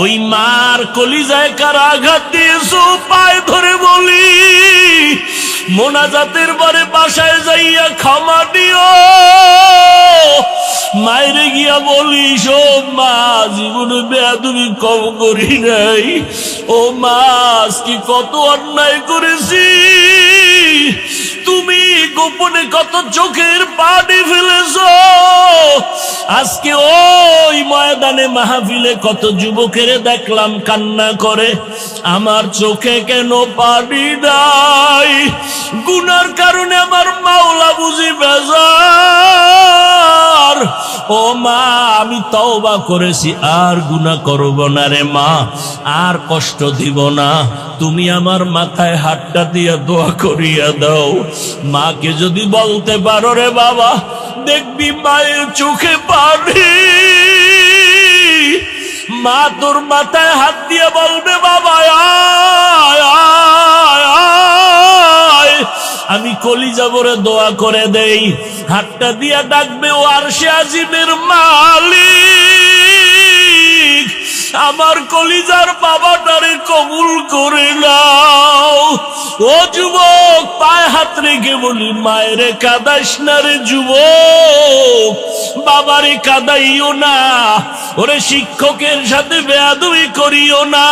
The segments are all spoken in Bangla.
ওই মার কলিজায় কার আঘাত দিয়েছ? পায়ে ধরে বলি। মোনাজাতের বারে বাসায় যাইয়া ক্ষমা দিও। মায়েরে গিয়া বলিস ও মা, জীবনে বেয়াদুমি কম করি নাই। ও মাস কি কত অন্যায় করেছি। তুমি গোপনে কত চোখের পানি ফেলেছ। আজকে ওই ময়দানে মাহফিলে কত যুবকের দেখলাম কান্না করে। আমার চোখে কেন পানি নাই? গুনার কারণে আমার মাওলা বুঝি বেজার। ও মা, আমি তওবা করেছি, আর গুনাহ করব না রে মা, আর কষ্ট দিব না। তুমি আমার মাথায় হাতটা দিয়ে দোয়া করিয়া দাও। মাকে যদি বলতে পারো রে বাবা, দেখবি মায়ের চোখে পানি মা তোর মাথায় হাত দিয়ে বলবে, বাবা। আমি কলি যাবরে দোয়া করে দেই হাতটা দিয়া ডাকবে, ও আর সে আজিমের মালিক, আমার কলিজার বাবাটারে কবুল করে নাও ও যুবক পায়ে হাত রেখে বলি মায়েরে কাদাইস না রে যুবক। বাবারে কাদাইও না, ওরে শিক্ষকের সাথে বেয়াদুই করিও না।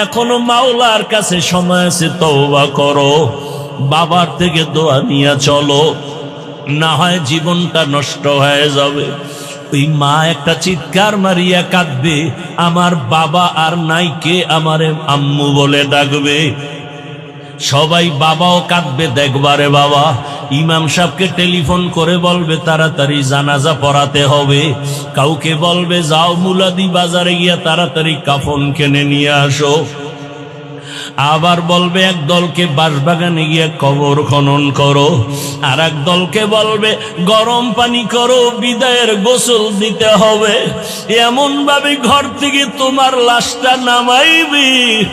এখনও মাওলার কাছে সময় আছে, তওবা করো। বাবার থেকে দোয়া নিয়ে চলো, না হয় জীবনটা নষ্ট হয়ে যাবে। ওই মা একটা চিৎকার মারিয়া কাঁদবে, আমার বাবা আর নাই কে আমারে আম্মু বলে ডাকবে। সবাই বাবাও কাঁদবে দেখবারে বাবা। ইমাম সাহেবকে টেলিফোন করে বলবে, তাড়াতাড়ি জানাজা পড়াতে হবে। কাউকে বলবে, যাও মুলাদি বাজারে গিয়া তাড়াতাড়ি কাফন কেনে নিয়ে আসো। আবার বলবে, এক দলকে বাঁশবাগানে গিয়ে কবর খনন করো। আর এক দলকে বলবে, গরম পানি করো, বিদায়ের গোসল দিতে হবে। এমন ভাবে ঘর থেকে তোমার লাশটা নামাইবি।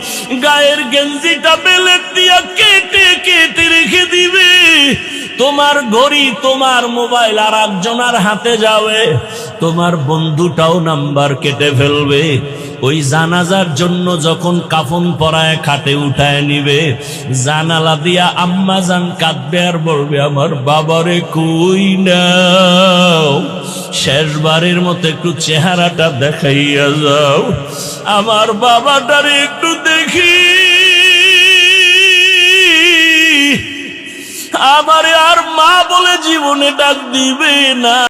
গায়ের গেঞ্জিটা বেলের দিয়া কেটে কেটে রেখে দিবে। তোমার ঘড়ি, তোমার মোবাইল আর একজনের হাতে যাবে। তোমার বন্ধুটাও নাম্বার কেটে ফেলবে। ওই জানাজার জন্য যখন কাফন পরায় খাটে উঠায় নিবে, জানালা দিয়া আম্মা জান কাঁদবে আর বলবে, আমার বাবারে কই নাও? শেষবারের মতো একটু চেহারাটা দেখাইয়া যাও। আমার বাবাটারে একটু দেখি। আমারে আর মা বলে জীবনে ডাক দিবে না।